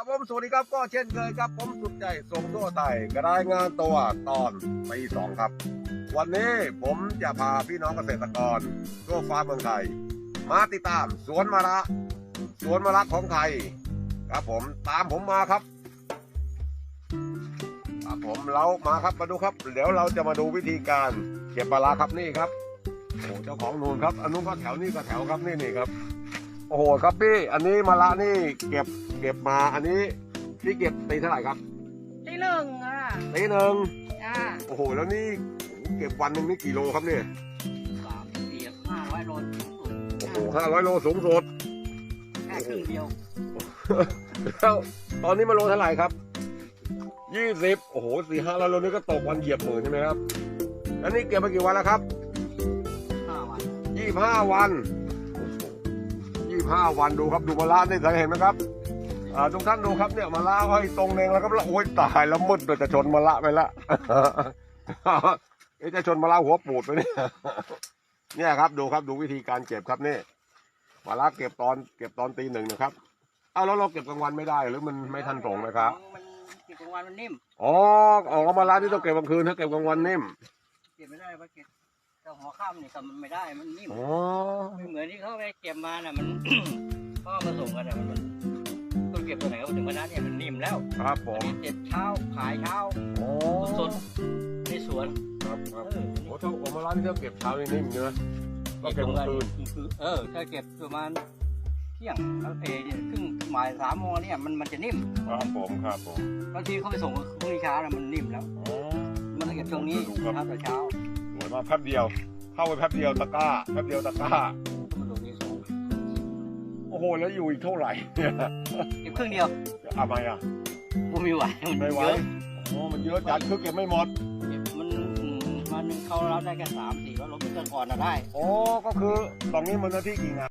ครับผมสวัสดีครับก็เช่นเคยครับผมสุดใจส่งทั่วไทยกระรายงานตัวตอนปีสองครับ วันนี้ผมจะพาพี่น้องเกษตรกรทั่วฟ้าเมืองไทย มาติดตามสวนมะระสวนมะระของไทย ครับผมตามผมมาครับครับผมเรามาครับมาดูครับเดี๋ยวเราจะมาดูวิธีการเก็บมะระครับนี่ครับโอ้เจ้าของนูนครับอันนู้นก็แถวนี่ก็แถวครับนี่นี่ครับ โอ้โหครับพี่ อันนี้มะระนี่เก็บเก็บมา อันนี้พี่เก็บตีเท่าไหร่ครับที่หนึ่งอะตีหนึ่งอ่าโอ้โห แล้วนี่เก็บวันหนึ่งนี่กี่โลครับเนี่ยสามสี่ห้าร้อยโลสูงสุดโอ้โหห้าร้อยโลสูงสุดแค่ครึ่งเดียวแล้วตอนนี้มาโลเท่าไหร่ครับยี่สิบโอ้โหสี่ห้าร้อยโลนี่ก็ตกวันเหยียบหมื่นใช่ไหมครับแล้วนี่เก็บมากี่วันแล้วครับห้าวันยี่ห้าวัน ยี่ห้าวันดูครับดูมะระนี่สังเห็นไหมครับอ่าทุกท่านดูครับเนี่ยมะระห้อยตรงเองแล้วครับแล้วโอ้ยตายแล้วมืดเลยจะชนมะระไปละเอ๊ะจะชนมะระหัวปูดไปเนี่ยเนี่ยครับดูครับดูวิธีการเก็บครับนี่มะระเก็บตอนเก็บตอนตีหนึ่งนะครับเอาแล้วเราเก็บกลางวันไม่ได้หรือมันไม่ทันส่งนะครับมันเก็บกลางวันมันนิ่มอ๋ออ๋อมะระที่ต้องเก็บกลางคืนถ้าเก็บกลางวันนิ่มเก็บไม่ได้เพราะเก็บ แต่หัวค่ำนี่ก็มันไม่ได้มันนิ่มอ๋อไม่เหมือนที่เขาไปเก็บมาน่ะมันพ่อมาส่งกันน่ะมันมันต้นเก็บตัวไหนก็ถึงวันนั้นเนี่ยมันนิ่มแล้วครับผอันมนี้เจ็ดเช้าขายเช้าอ๋อสดๆในสวนครับครับเออ โอ้ถ้าเอามะระที่เราเก็บเช้านี่นิ่มเนื้อก็เก็บกลางคืนคือเออถ้าเก็บประมาณเที่ยงแล้วเอเนี่ยครึ่งบ่ายสามโมงเนี่ยมันมันจะนิ่มครับผมครับผมบางทีเขาไปส่งพรุ่งนี้เช้าน่ะมันนิ่มแล้ว อ๋อ มันต้องเก็บช่วงนี้ดูครับเช้าแต่เช้าสวย มากแป๊บเดียว เข้าไปแป๊บเดียวตะกร้าแป๊บเดียวตะกร้ามันลงนี้สองโอ้โหแล้วอยู่อีกเท่าไหร่เนี่ยเก็บครึ่งเดียวทำไมอะกูไม่ไหวมันไม่ไหวเยอะโอ้มันเยอะจัดคือเก็บไม่หมดเก็บมันอืมวันหนึงเขารับได้แค่สามสี่ร้อยโลเมื่อก่อนน่ะได้ โอ้ก็คือตรงนี้มันเนื้อที่กี่งาน